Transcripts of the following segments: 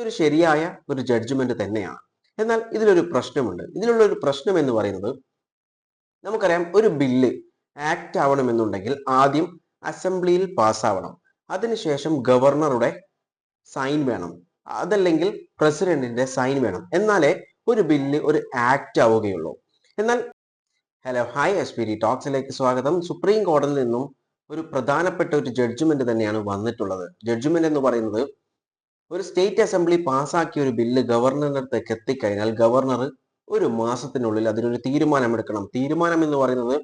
ഇതൊരു ശരിയായ ഒരു ജഡ്ജ്മെന്റ് തന്നെയാണ്. എന്നാൽ ഇതിലൊരു പ്രശ്നമുണ്ട്. ഇതിലുള്ള ഒരു പ്രശ്നം എന്ന് പറയുന്നത് നമുക്കറിയാം ഒരു ബില്ല് ആക്ട് ആവണമെന്നുണ്ടെങ്കിൽ ആദ്യം അസംബ്ലിയിൽ പാസ്സാവണം അതിനുശേഷം ഗവർണറുടെ സൈൻ വേണം. അതല്ലെങ്കിൽ പ്രസിഡന്റിന്റെ സൈൻ വേണം. എന്നാലേ ഒരു ബില്ല് ഒരു ആക്ട് ആവുകയുള്ളൂ. എന്നാൽ ഹലോ ഹായ് എസ് പി ടോക്സിലേക്ക് സ്വാഗതം. സുപ്രീം കോടതിയിൽ നിന്നും ഒരു പ്രധാനപ്പെട്ട ഒരു ജഡ്ജ്മെന്റ് തന്നെയാണ് വന്നിട്ടുള്ളത്. ജഡ്ജ്മെന്റ് എന്ന് പറയുന്നത് ഒരു സ്റ്റേറ്റ് അസംബ്ലി പാസ്സാക്കിയ ഒരു ബില്ല് ഗവർണറുടെ അടുത്തേക്ക് എത്തിക്കഴിഞ്ഞാൽ ഗവർണർ ഒരു മാസത്തിനുള്ളിൽ അതിനൊരു തീരുമാനമെടുക്കണം. തീരുമാനം എന്ന് പറയുന്നത്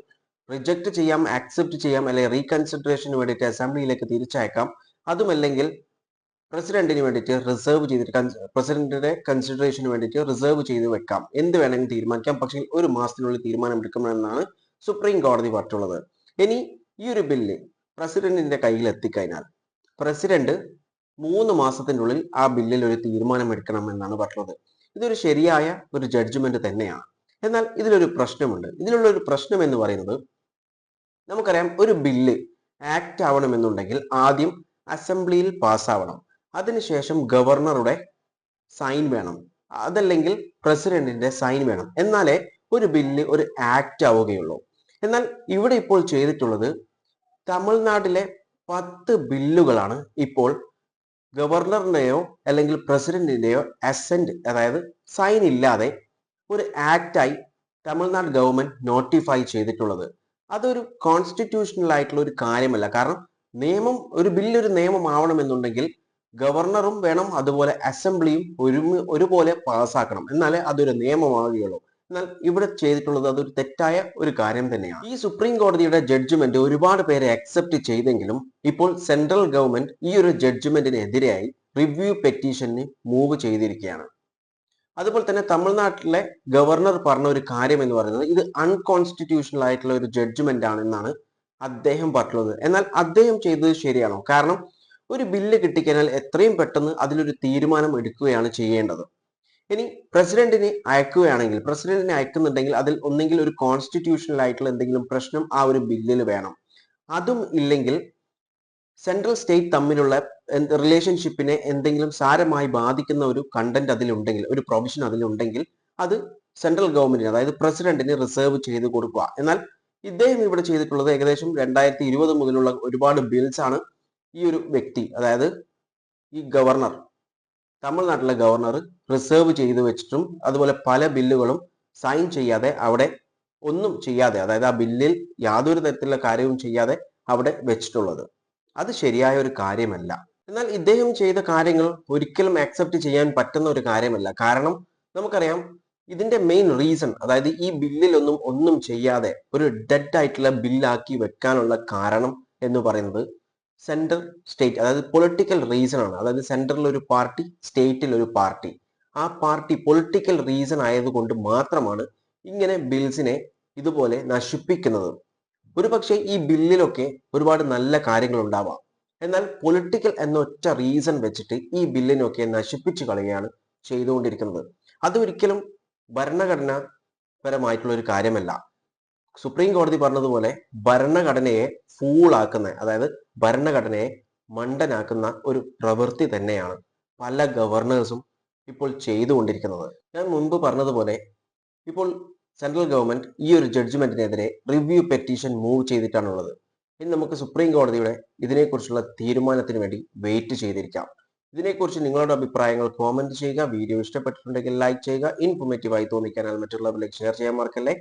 റിജക്ട് ചെയ്യാം ആക്സെപ്റ്റ് ചെയ്യാം അല്ലെങ്കിൽ റീകൺസിഡറേഷന് വേണ്ടിയിട്ട് അസംബ്ലിയിലേക്ക് തിരിച്ചയക്കാം. അതുമല്ലെങ്കിൽ പ്രസിഡന്റിന് വേണ്ടിയിട്ട് റിസർവ് ചെയ്തിട്ട് പ്രസിഡന്റിന്റെ കൺസിഡറേഷന് വേണ്ടിയിട്ട് റിസർവ് ചെയ്ത് വെക്കാം. എന്ത് വേണമെങ്കിലും തീരുമാനിക്കാം. പക്ഷേ ഒരു മാസത്തിനുള്ളിൽ തീരുമാനം എടുക്കണമെന്നാണ് സുപ്രീം കോടതി പറഞ്ഞിട്ടുള്ളത്. ഇനി ഈ ഒരു ബില്ല് പ്രസിഡന്റിന്റെ കയ്യിൽ എത്തിക്കഴിഞ്ഞാൽ പ്രസിഡന്റ് മൂന്ന് മാസത്തിനുള്ളിൽ ആ ബില്ലിൽ ഒരു തീരുമാനം എടുക്കണം എന്നാണ് പറഞ്ഞത്. ഇതൊരു ശരിയായ ഒരു ജഡ്ജ്മെന്റ് തന്നെയാണ്. എന്നാൽ ഇതിലൊരു പ്രശ്നമുണ്ട്. ഇതിലുള്ള ഒരു പ്രശ്നം എന്ന് പറയുന്നത് നമുക്കറിയാം ഒരു ബില്ല് ആക്ട് ആവണമെന്നുണ്ടെങ്കിൽ ആദ്യം അസംബ്ലിയിൽ പാസ്സാവണം. അതിനുശേഷം ഗവർണറുടെ സൈൻ വേണം. അതല്ലെങ്കിൽ പ്രസിഡന്റിന്റെ സൈൻ വേണം. എന്നാലേ ഒരു ബില്ല് ഒരു ആക്ട് ആവുകയുള്ളൂ. എന്നാൽ ഇവിടെ ഇപ്പോൾ ചെയ്തിട്ടുള്ളത് തമിഴ്നാട്ടിലെ പത്ത് ബില്ലുകളാണ് ഇപ്പോൾ ഗവർണറിന്റെയോ അല്ലെങ്കിൽ പ്രസിഡന്റിനെയോ അസെന്റ് അതായത് സൈൻ ഇല്ലാതെ ഒരു ആക്റ്റായി തമിഴ്നാട് ഗവൺമെന്റ് നോട്ടിഫൈ ചെയ്തിട്ടുള്ളത്. അതൊരു കോൺസ്റ്റിറ്റ്യൂഷണൽ ആയിട്ടുള്ള ഒരു കാര്യമല്ല. കാരണം നിയമം ഒരു ബില്ലൊരു ഒരു നിയമം ആവണമെന്നുണ്ടെങ്കിൽ ഗവർണറും വേണം അതുപോലെ അസംബ്ലിയും ഒരു ഒരുപോലെ പാസ്സാക്കണം എന്നാലേ അതൊരു നിയമമാവുകയുള്ളൂ. എന്നാൽ ഇവിടെ ചെയ്തിട്ടുള്ളത് അതൊരു തെറ്റായ ഒരു കാര്യം തന്നെയാണ്. ഈ സുപ്രീം കോടതിയുടെ ജഡ്ജ്മെന്റ് ഒരുപാട് പേരെ അക്സെപ്റ്റ് ചെയ്തെങ്കിലും ഇപ്പോൾ സെൻട്രൽ ഗവൺമെന്റ് ഈ ഒരു ജഡ്ജ്മെന്റിനെതിരെയായി റിവ്യൂ പെറ്റീഷനെ മൂവ് ചെയ്തിരിക്കുകയാണ്. അതുപോലെ തന്നെ തമിഴ്നാട്ടിലെ ഗവർണർ പറഞ്ഞ ഒരു കാര്യം എന്ന് പറയുന്നത് ഇത് അൺകോൺസ്റ്റിറ്റ്യൂഷണൽ ആയിട്ടുള്ള ഒരു ജഡ്ജ്മെന്റ് ആണ് എന്നാണ് അദ്ദേഹം പറഞ്ഞത് എന്നാൽ അദ്ദേഹം ചെയ്തത് ശരിയാണോ? കാരണം ഒരു ബില്ല് കിട്ടിക്കഴിഞ്ഞാൽ എത്രയും പെട്ടെന്ന് അതിലൊരു തീരുമാനം എടുക്കുകയാണ് ചെയ്യേണ്ടത്. ഇനി പ്രസിഡന്റിനെ അയക്കുകയാണെങ്കിൽ പ്രസിഡന്റിനെ അയക്കുന്നുണ്ടെങ്കിൽ അതിൽ ഒന്നെങ്കിൽ ഒരു കോൺസ്റ്റിറ്റ്യൂഷണൽ ആയിട്ടുള്ള എന്തെങ്കിലും പ്രശ്നം ആ ഒരു ബില്ലിൽ വേണം. അതും ഇല്ലെങ്കിൽ സെൻട്രൽ സ്റ്റേറ്റ് തമ്മിലുള്ള റിലേഷൻഷിപ്പിനെ എന്തെങ്കിലും സാരമായി ബാധിക്കുന്ന ഒരു കണ്ടന്റ് അതിലുണ്ടെങ്കിൽ ഒരു പ്രൊവിഷൻ അതിലുണ്ടെങ്കിൽ അത് സെൻട്രൽ ഗവൺമെന്റിന് അതായത് പ്രസിഡന്റിന് റിസർവ് ചെയ്ത് കൊടുക്കുക. എന്നാൽ ഇദ്ദേഹം ഇവിടെ ചെയ്തിട്ടുള്ളത് ഏകദേശം രണ്ടായിരത്തി ഇരുപത് മുതലുള്ള ഒരുപാട് ബിൽസ് ആണ് ഈ ഒരു വ്യക്തി അതായത് ഈ ഗവർണർ. തമിഴ്നാട്ടിലെ ഗവർണർ റിസർവ് ചെയ്തു വെച്ചിട്ടും അതുപോലെ പല ബില്ലുകളും സൈൻ ചെയ്യാതെ അവിടെ ഒന്നും ചെയ്യാതെ അതായത് ആ ബില്ലിൽ യാതൊരു തരത്തിലുള്ള കാര്യവും ചെയ്യാതെ അവിടെ വെച്ചിട്ടുള്ളത്. അത് ശരിയായ ഒരു കാര്യമല്ല. എന്നാൽ ഇദ്ദേഹം ചെയ്ത കാര്യങ്ങൾ ഒരിക്കലും ആക്സെപ്റ്റ് ചെയ്യാൻ പറ്റുന്ന ഒരു കാര്യമല്ല. കാരണം നമുക്കറിയാം ഇതിന്റെ മെയിൻ റീസൺ അതായത് ഈ ബില്ലിലൊന്നും ഒന്നും ചെയ്യാതെ ഒരു ഡെഡ് ആയിട്ടുള്ള ബില്ലാക്കി വെക്കാനുള്ള കാരണം എന്ന് പറയുന്നത് സെൻട്രൽ സ്റ്റേറ്റ് അതായത് പൊളിറ്റിക്കൽ റീസൺ ആണ്. അതായത് സെൻട്രലിൽ ഒരു പാർട്ടി സ്റ്റേറ്റിൽ ഒരു പാർട്ടി ആ പാർട്ടി പൊളിറ്റിക്കൽ റീസൺ ആയതുകൊണ്ട് മാത്രമാണ് ഇങ്ങനെ ബിൽസിനെ ഇതുപോലെ നശിപ്പിക്കുന്നത്. ഒരുപക്ഷെ ഈ ബില്ലിലൊക്കെ ഒരുപാട് നല്ല കാര്യങ്ങൾ ഉണ്ടാവാം എന്നാൽ പൊളിറ്റിക്കൽ എന്ന ഒറ്റ റീസൺ വെച്ചിട്ട് ഈ ബില്ലിനൊക്കെ നശിപ്പിച്ചു കളയുകയാണ് ചെയ്തുകൊണ്ടിരിക്കുന്നത്. അതൊരിക്കലും ഭരണഘടനാപരമായിട്ടുള്ള ഒരു കാര്യമല്ല. സുപ്രീം കോടതി പറഞ്ഞതുപോലെ ഭരണഘടനയെ ഫൂളാക്കുന്ന അതായത് ഭരണഘടനയെ മണ്ടനാക്കുന്ന ഒരു പ്രവൃത്തി തന്നെയാണ് പല ഗവർണേഴ്സും ഇപ്പോൾ ചെയ്തുകൊണ്ടിരിക്കുന്നത്. ഞാൻ മുൻപ് പറഞ്ഞതുപോലെ ഇപ്പോൾ സെൻട്രൽ ഗവൺമെന്റ് ഈ ഒരു ജഡ്ജ്മെന്റിനെതിരെ റിവ്യൂ പെറ്റീഷൻ മൂവ് ചെയ്തിട്ടാണുള്ളത്. ഇനി നമുക്ക് സുപ്രീം കോടതിയുടെ ഇതിനെക്കുറിച്ചുള്ള തീരുമാനത്തിന് വേണ്ടി വെയിറ്റ് ചെയ്തിരിക്കാം. ഇതിനെക്കുറിച്ച് നിങ്ങളുടെ അഭിപ്രായങ്ങൾ കോമന്റ് ചെയ്യുക. വീഡിയോ ഇഷ്ടപ്പെട്ടിട്ടുണ്ടെങ്കിൽ ലൈക്ക് ചെയ്യുക. ഇൻഫോർമേറ്റീവ് ആയി തോന്നിക്കാനാൽ മറ്റുള്ളവരിലേക്ക് ഷെയർ ചെയ്യാൻ മറക്കല്ലേ.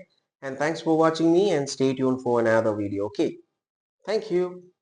And thanks for watching me and stay tune for another video okay Thank you.